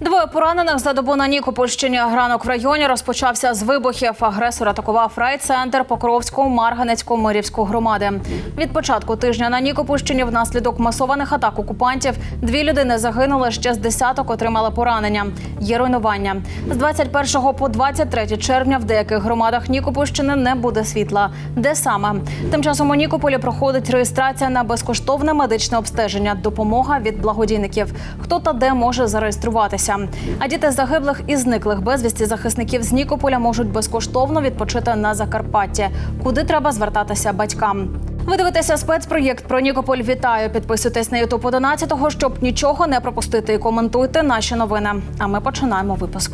Двоє поранених за добу на Нікопольщині. Гранок в районі розпочався з вибухів. Агресор атакував райцентр Покровського, Марганецького, Мирівського громади. Від початку тижня на Нікопольщині внаслідок масованих атак окупантів дві людини загинули, ще з десяток отримали поранення. Є руйнування. З 21 по 23 червня в деяких громадах Нікопольщини не буде світла. Де саме? Тим часом у Нікополі проходить реєстрація на безкоштовне медичне обстеження. Допомога від благодійників. Хто та де може зареєструватися? А діти загиблих і зниклих безвісті захисників з Нікополя можуть безкоштовно відпочити на Закарпатті. Куди треба звертатися батькам? Ви дивитеся спецпроєкт про Нікополь. Вітаю! Підписуйтесь на Ютуб 11 щоб нічого не пропустити і коментуйте наші новини. А ми починаємо випуск.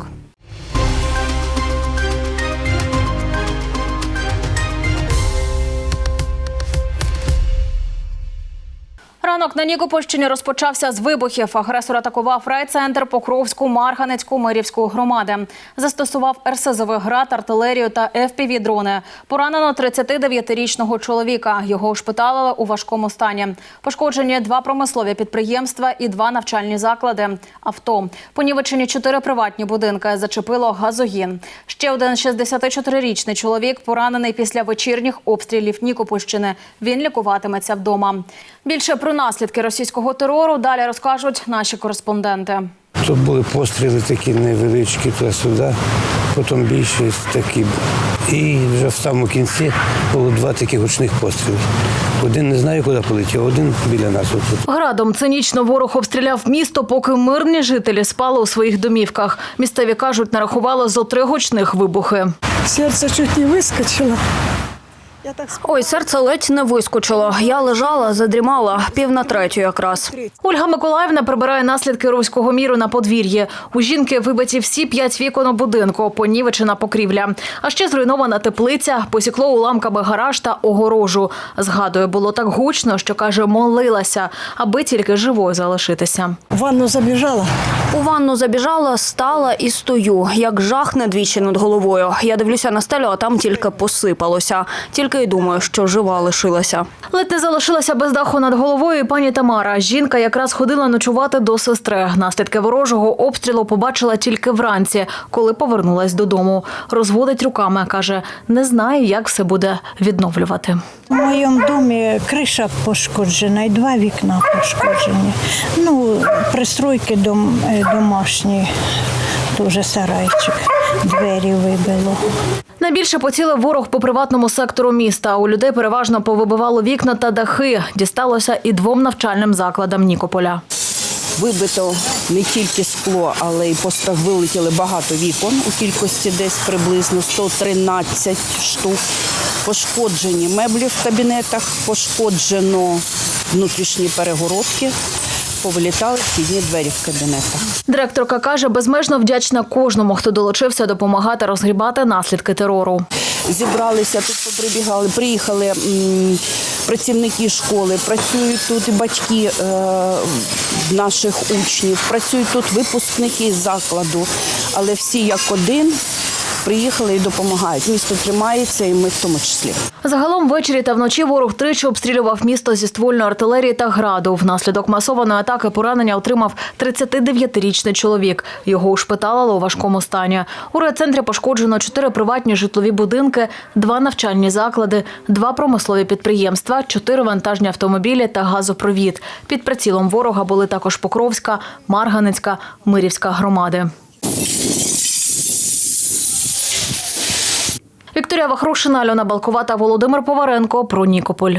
Ранок на Нікопольщині розпочався з вибухів. Агресор атакував райцентр Покровську, Марганецьку, Мирівську громади. Застосував РСЗВ град, артилерію та fpv дрони. Поранено 39-річного чоловіка. Його ушпиталили у важкому стані. Пошкоджені два промислові підприємства і два навчальні заклади. Авто понівечені чотири приватні будинки. Зачепило газогін. Ще один 64-річний чоловік поранений після вечірніх обстрілів Нікопольщини. Він лікуватиметься вдома. Більше про наслідки російського терору далі розкажуть наші кореспонденти. Тут були постріли такі невеличкі туди-сюди, потім більше такі. І вже в самому кінці було два таких гучних постріли. Один не знаю, куди полетів, один біля нас отут. Градом цинічно ворог обстріляв місто, поки мирні жителі спали у своїх домівках. Місцеві кажуть, нарахували зо три гучних вибухи. Сердце чуть не выскочило. Я так Ой, серце ледь не вискочило. Я лежала, задрімала пів на третю якраз. Ольга Миколаївна прибирає наслідки руського міру на подвір'ї. У жінки вибиті всі п'ять вікон у будинку, понівечена покрівля. А ще зруйнована теплиця, посікло уламками гараж та огорожу. Згадує, було так гучно, що каже, молилася, аби тільки живою залишитися. в ванну забежала. У ванну забіжала, стала і стою, як жахне двічі над головою. Я дивлюся на стелю, а там тільки посипалося. Тільки й думаю, що жива лишилася. Ледь не залишилася без даху над головою і пані Тамара. Жінка якраз ходила ночувати до сестри. Наслідки ворожого обстрілу побачила тільки вранці, коли повернулась додому. Розводить руками, каже, не знає, як все буде відновлювати. В моєму домі криша пошкоджена і два вікна пошкоджені. Ну, пристройки дом, е, домашні, дуже сарайчик, двері вибило. Найбільше поцілив ворог по приватному сектору міста. У людей переважно повибивало вікна та дахи. Дісталося і двом навчальним закладам Нікополя. Вибито не тільки скло, але й постах вилетіли багато вікон у кількості десь приблизно 113 штук. Пошкоджені меблі в кабінетах, пошкоджено внутрішні перегородки, повилітали вхідні двері в кабінетах. Директорка каже, безмежно вдячна кожному, хто долучився допомагати розгрібати наслідки терору. Зібралися тут, поприбігали, приїхали працівники школи, працюють тут і батьки е, наших учнів, працюють тут випускники з закладу, але всі як один приїхали і допомагають. Місто тримається, і ми в тому числі. Загалом ввечері та вночі ворог тричі обстрілював місто зі ствольної артилерії та граду. Внаслідок масованої атаки поранення отримав 39-річний чоловік. Його ушпиталили у важкому стані. У райцентрі пошкоджено чотири приватні житлові будинки, два навчальні заклади, два промислові підприємства, чотири вантажні автомобілі та газопровід. Під прицілом ворога були також Покровська, Марганецька, Мирівська громади. Вікторія Вахрушина, Альона Балкова та Володимир Поваренко про Нікополь.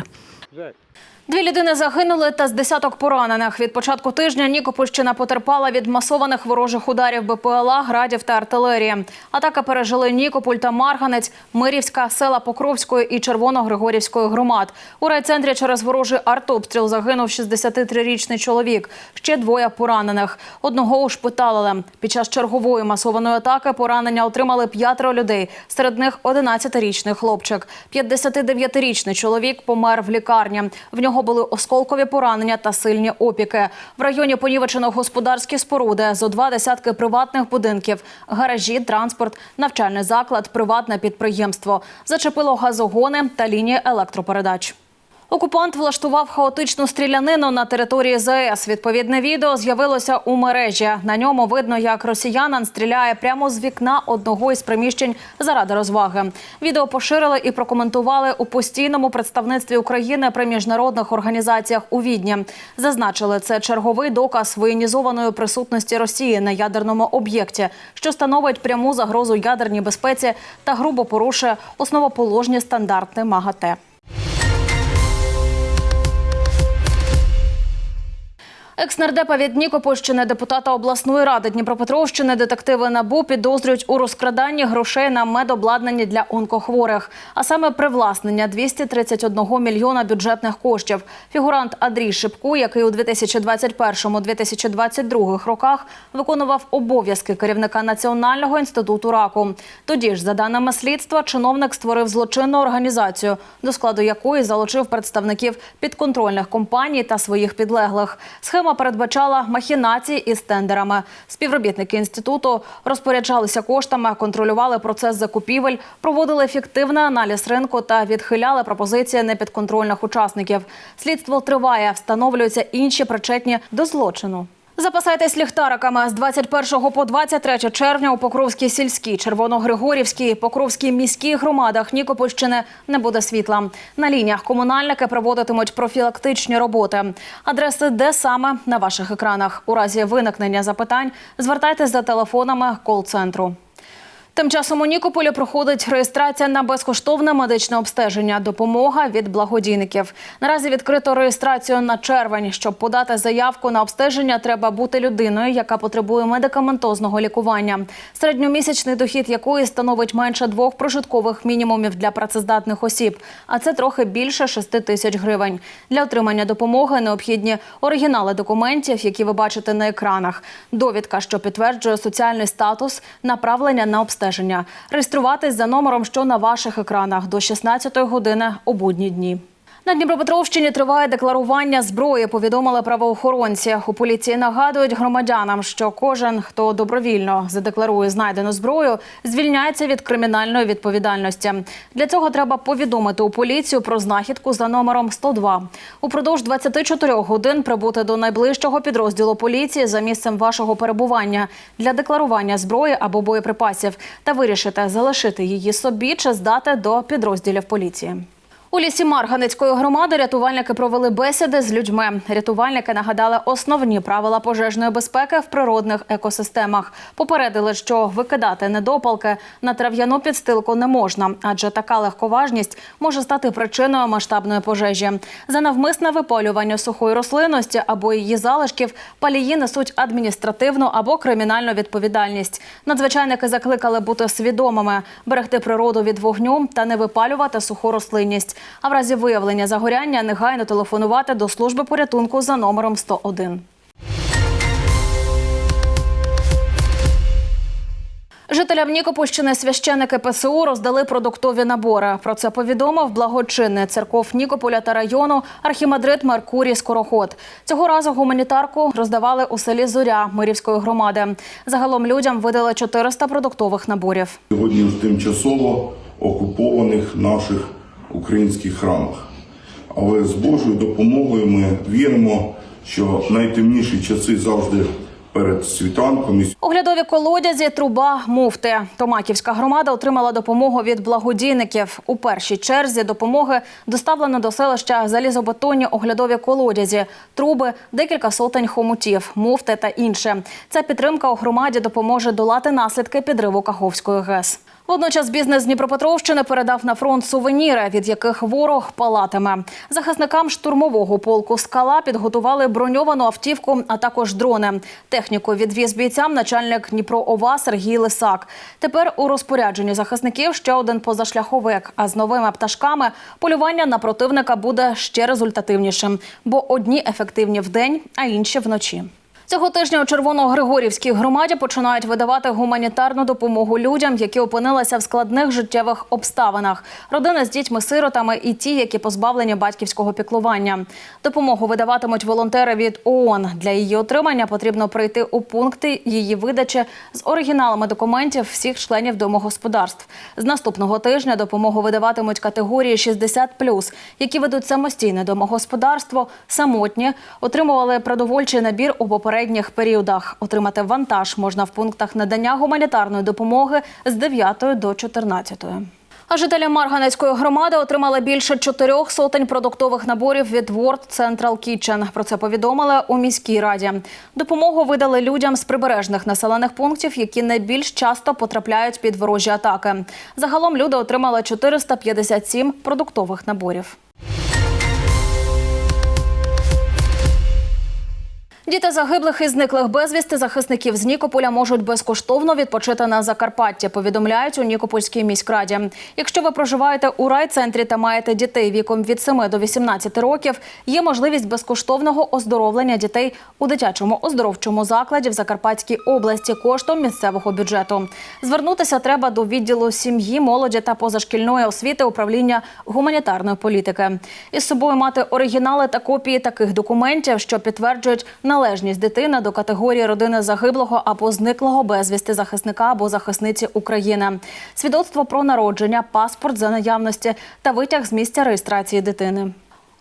Дві людини загинули та з десяток поранених. Від початку тижня Нікопольщина потерпала від масованих ворожих ударів БПЛА, градів та артилерії. Атака пережили Нікополь та Марганець, Мирівська, села Покровської і Червоно-Григорівської громад. У райцентрі через ворожий артобстріл загинув 63-річний чоловік. Ще двоє поранених. Одного ушпиталили. Під час чергової масованої атаки поранення отримали п'ятеро людей. Серед них 11-річний хлопчик. 59-річний чоловік помер в лікарні. В нього були осколкові поранення та сильні опіки. В районі понівечено господарські споруди, зо два десятки приватних будинків, гаражі, транспорт, навчальний заклад, приватне підприємство. Зачепило газогони та лінії електропередач. Окупант влаштував хаотичну стрілянину на території ЗАЕС. Відповідне відео з'явилося у мережі. На ньому видно, як росіянин стріляє прямо з вікна одного із приміщень заради розваги. Відео поширили і прокоментували у постійному представництві України при міжнародних організаціях у Відні. Зазначили, це черговий доказ воєнізованої присутності Росії на ядерному об'єкті, що становить пряму загрозу ядерній безпеці та грубо порушує основоположні стандарти МАГАТЕ. Екснардепа від Нікопольщини, депутата обласної ради Дніпропетровщини, детективи НАБУ підозрюють у розкраданні грошей на медобладнання для онкохворих, а саме привласнення 231 мільйона бюджетних коштів. Фігурант Андрій Шипку, який у 2021-2022 роках виконував обов'язки керівника Національного інституту раку. Тоді ж, за даними слідства, чиновник створив злочинну організацію, до складу якої залучив представників підконтрольних компаній та своїх підлеглих. Схема передбачала махінації із тендерами. Співробітники інституту розпоряджалися коштами, контролювали процес закупівель, проводили ефективний аналіз ринку та відхиляли пропозиції непідконтрольних учасників. Слідство триває, встановлюються інші причетні до злочину. Запасайтесь ліхтариками з 21 по 23 червня у Покровській сільській, Червоногригорівській, Покровській міській громадах Нікопольщини не буде світла. На лініях комунальники проводитимуть профілактичні роботи. Адреси де саме на ваших екранах. У разі виникнення запитань звертайтесь за телефонами кол-центру. Тим часом у Нікополі проходить реєстрація на безкоштовне медичне обстеження. Допомога від благодійників. Наразі відкрито реєстрацію на червень. Щоб подати заявку на обстеження, треба бути людиною, яка потребує медикаментозного лікування. Середньомісячний дохід якої становить менше двох прожиткових мінімумів для працездатних осіб, а це трохи більше 6 тисяч гривень. Для отримання допомоги необхідні оригінали документів, які ви бачите на екранах. Довідка, що підтверджує соціальний статус, направлення на обстеження. Реєструватись за номером, що на ваших екранах до 16 години у будні дні. На Дніпропетровщині триває декларування зброї. Повідомили правоохоронці. У поліції нагадують громадянам, що кожен, хто добровільно задекларує знайдену зброю, звільняється від кримінальної відповідальності. Для цього треба повідомити у поліцію про знахідку за номером 102. Упродовж 24 годин прибути до найближчого підрозділу поліції за місцем вашого перебування для декларування зброї або боєприпасів та вирішити залишити її собі чи здати до підрозділів поліції. У лісі Марганецької громади рятувальники провели бесіди з людьми. Рятувальники нагадали основні правила пожежної безпеки в природних екосистемах. Попередили, що викидати недопалки на трав'яну підстилку не можна, адже така легковажність може стати причиною масштабної пожежі. За навмисне випалювання сухої рослинності або її залишків палії несуть адміністративну або кримінальну відповідальність. Надзвичайники закликали бути свідомими, берегти природу від вогню та не випалювати суху рослинність. А в разі виявлення загоряння негайно телефонувати до служби порятунку за номером 101. Жителям Нікопольщини священики ПСУ роздали продуктові набори. Про це повідомив благочинний церков Нікополя та району архімандрит Меркурій Скороход. Цього разу гуманітарку роздавали у селі Зоря Мирівської громади. Загалом людям видали 400 продуктових наборів. сьогодні тимчасово окупованих наших українських храмах. Але з Божою допомогою ми віримо, що найтемніші часи завжди перед світанком. Оглядові колодязі, труба, муфти. Томаківська громада отримала допомогу від благодійників. У першій черзі допомоги доставлено до селища залізобетонні оглядові колодязі, труби, декілька сотень хомутів, муфти та інше. Ця підтримка у громаді допоможе долати наслідки підриву Каховської ГЕС. Водночас бізнес Дніпропетровщини передав на фронт сувеніри, від яких ворог палатиме. Захисникам штурмового полку скала підготували броньовану автівку, а також дрони. Техніку відвіз бійцям начальник Дніпро ОВА Сергій Лисак. Тепер у розпорядженні захисників ще один позашляховик. А з новими пташками полювання на противника буде ще результативнішим, бо одні ефективні вдень, а інші вночі. Цього тижня у Червоно-Григорівській громаді починають видавати гуманітарну допомогу людям, які опинилися в складних життєвих обставинах. Родини з дітьми-сиротами і ті, які позбавлені батьківського піклування. Допомогу видаватимуть волонтери від ООН. Для її отримання потрібно прийти у пункти її видачі з оригіналами документів всіх членів домогосподарств. З наступного тижня допомогу видаватимуть категорії 60+, які ведуть самостійне домогосподарство, самотні, отримували продовольчий набір у попередніх періодах. Отримати вантаж можна в пунктах надання гуманітарної допомоги з 9 до 14. А жителі Марганецької громади отримали більше чотирьох сотень продуктових наборів від World Central Kitchen. Про це повідомили у міській раді. Допомогу видали людям з прибережних населених пунктів, які найбільш часто потрапляють під ворожі атаки. Загалом люди отримали 457 продуктових наборів. Діти загиблих і зниклих безвісти захисників з Нікополя можуть безкоштовно відпочити на Закарпатті. Повідомляють у Нікопольській міськраді. Якщо ви проживаєте у райцентрі та маєте дітей віком від 7 до 18 років, є можливість безкоштовного оздоровлення дітей у дитячому оздоровчому закладі в Закарпатській області коштом місцевого бюджету. Звернутися треба до відділу сім'ї, молоді та позашкільної освіти управління гуманітарної політики. Із собою мати оригінали та копії таких документів, що підтверджують належність дитини до категорії родини загиблого або зниклого безвісти захисника або захисниці України, свідоцтво про народження, паспорт за наявності та витяг з місця реєстрації дитини.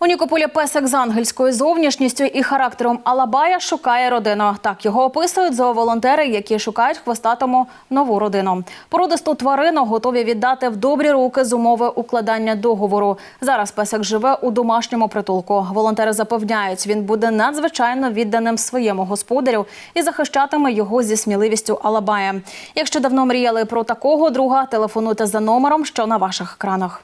У Нікополі песик з ангельською зовнішністю і характером Алабая шукає родину. Так його описують зооволонтери, які шукають хвостатому нову родину. Породисту тварину готові віддати в добрі руки з умови укладання договору. Зараз песик живе у домашньому притулку. Волонтери запевняють, він буде надзвичайно відданим своєму господарю і захищатиме його зі сміливістю Алабая. Якщо давно мріяли про такого друга, телефонуйте за номером, що на ваших екранах.